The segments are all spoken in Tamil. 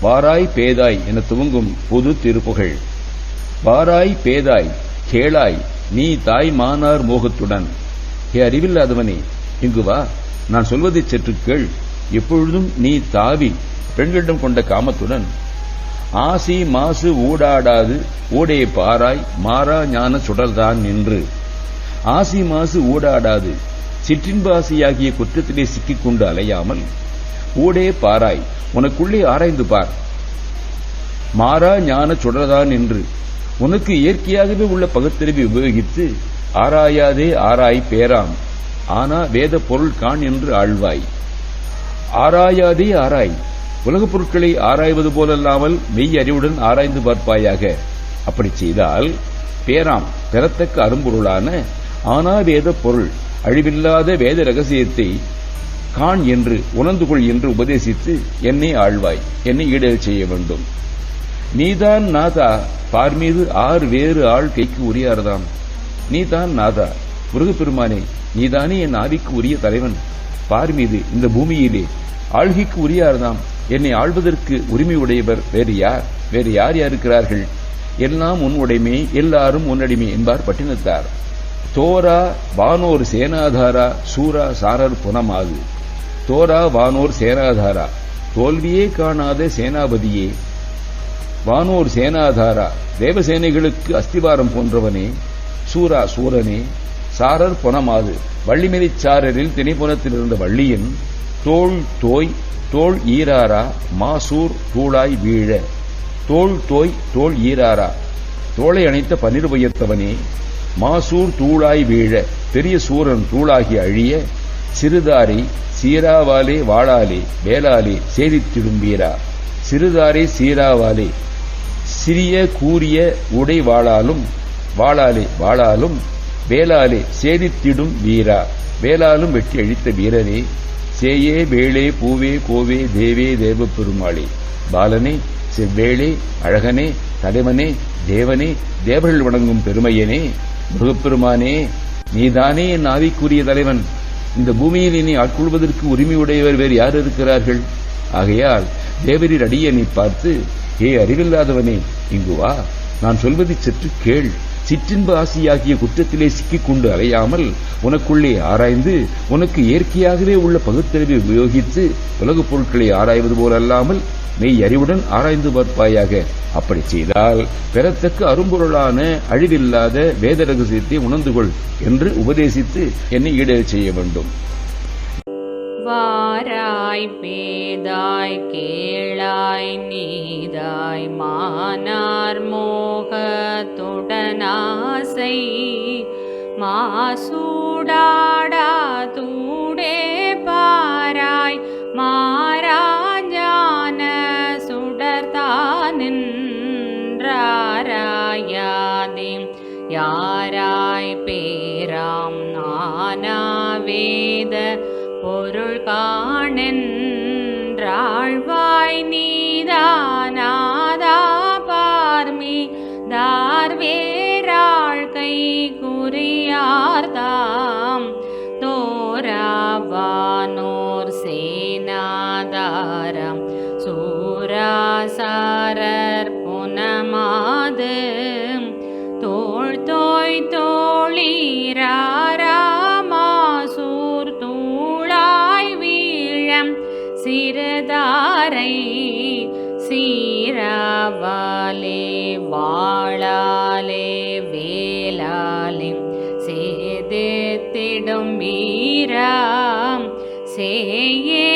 வாராய் பேதாய் என துவங்கும் பொது திருப்புகழ் வாராய் பேதாய் கேளாய் நீ தாய் மானார் மோகத்துடன். ஹே அறிவில்லாதவனே இங்கு வா. நான் சொல்வதை சற்று கேள். எப்பொழுதும் நீ தாவி பெண்களிடம் கொண்ட காமத்துடன். ஆசி மாசு ஊடாடாது ஊடே பாராய் மாறா ஞான சுடர்தான் நின்று. ஆசி மாசு ஊடாடாது சிற்றின்பாசியாகிய குற்றத்திலே சிக்கிக்கொண்டு அலையாமல். ஊடே பாராய் உனக்குள்ளே ஆராய்ந்து பார். மாறா ஞான சுடர்தான் என்று உனக்கு இயற்கையாகவே உள்ள பகுத்தறிவை உபயோகித்து ஆராயாதே ஆராய் பேராம். ஆனா வேத பொருள் காண் என்று ஆழ்வாய். ஆராயாதே ஆராய். உலகப் பொருட்களை ஆராய்வது போலல்லாமல் மெய் அறிவுடன் ஆராய்ந்து பார்ப்பாயாக. அப்படி செய்தால் பேராம் பெறத்தக்க அரும்பொருளான ஆனா வேத பொருள் அழிவில்லாத வேத ரகசியத்தை காண் என்று உணர்ந்து கொள் என்று உபதேசித்து என்னை ஆழ்வாய் என்னை ஈடேறச் செய்ய வேண்டும். நீதான் நாதா பார் மீது ஆறு வேறு ஆள் கைக்கு உரியாரதாம். நீதான் நாதா முருகப்பெருமானே நீதானே என் ஆவிக்கு உரிய தலைவன். பார் மீது இந்த பூமியிலே. ஆள்கைக்கு உரியார்தாம் என்னை ஆள்வதற்கு உரிமை உடையவர் வேறு யார்? வேறு யார் யார் இருக்கிறார்கள் எல்லாம் உன் உடைமை எல்லாரும் உன்னடிமை என்பார் பட்டினத்தார். தோரா வானோர் சேனாதாரா சூரா சாரர் புனமாது தோரா வானோர் சேனாதாரா தோல்வியே காணாத சேனாபதியே. வானோர் சேனாதாரா தேவசேனைகளுக்கு அஸ்திவாரம் போன்றவனே. சூரா சூரனே சாரர் பொனமாது. வள்ளிமெதிச் சாரரில் திணைப்புணத்தில் இருந்த வள்ளியின் தோள் தோய் தோள் ஈராரா மாசூர் தூளாய் வீழ. தோள் தோய் தோள் ஈராரா. தோளை அணைத்த பன்னிரு உயர்த்தவனே மாசூர் தூளாய் வீழ. பெரிய சூரன் தூளாகி அழிய சிறுதாரி சீராவாலே வாழாலே வேளாலே சேதித்திடும் திரும்பீரா. சிறுதாரி சீராவாலே சிறிய கூறிய உடை வாழாலும் வாழாலே வாழாலும் வேளாலே சேதித்திடும் வீரா. வேளாலும் வெட்டி அழித்த வீரனே சேயே வேளே பூவே கோவே தேவே தேவ பெருமாளே பாலனே செவ்வேளே அழகனே தலைவனே தேவனே தேவர்கள் வணங்கும் பெருமையனே முருகப்பெருமானே நீதானே என் ஆவிக்குரிய தலைவன். இந்த பூமியில் இனி ஆட்கொள்வதற்கு உரிமையுடையவர் வேறு யார் இருக்கிறார்கள்? ஆகையால் தேவரீர் அடியனை பார்த்து ஏ அறிவில்லாதவனே இங்கு வா. நான் சொல்வதை சற்று கேள். சிற்றின்ப ஆசியாகிய குற்றத்திலே சிக்கிக்கொண்டு அலையாமல் உனக்குள்ளே ஆராய்ந்து உனக்கு இயற்கையாகவே உள்ள பகுத்தறிவை உபயோகித்து உலகப் பொருட்களை ஆராய்வது போலல்லாமல் மெய் அறிவுடன் ஆராய்ந்து பார்ப்பாயாக. அப்படி செய்தால் பெறத்தக்க அரும்பொருளான அழிவில்லாத வேத ரகசியத்தை உணர்ந்து கொள் என்று உபதேசித்து என்னை ஈடு செய்ய வேண்டும். வாராய் பேதாய் கேளாய் நீதாய் மானார் மாசை மாசூடாடா தூடே பாராய் மாராஜான சுடர்தானின்றாராயாதே யாராய் பேராம் நானா வேத பொருள் காணென்றாழ்வாய் நீ குறியார்தாம் தோராவானோர் சேனாதாரம். சூராசாரர் புனமாது. தோள் தோய் தோழீராராமாசூர் தூளாய் வீழம் சிறுதாரை. சீராவாலே வாழாலே வே தேடும் மீரா சேயே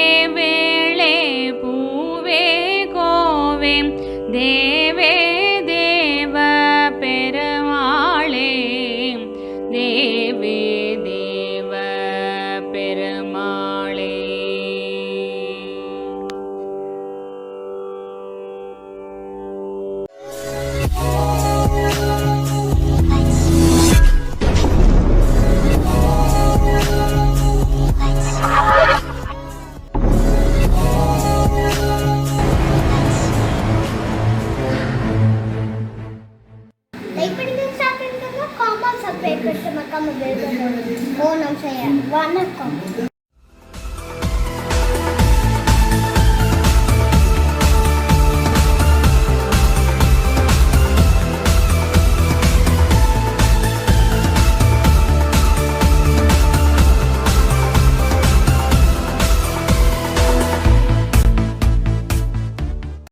哦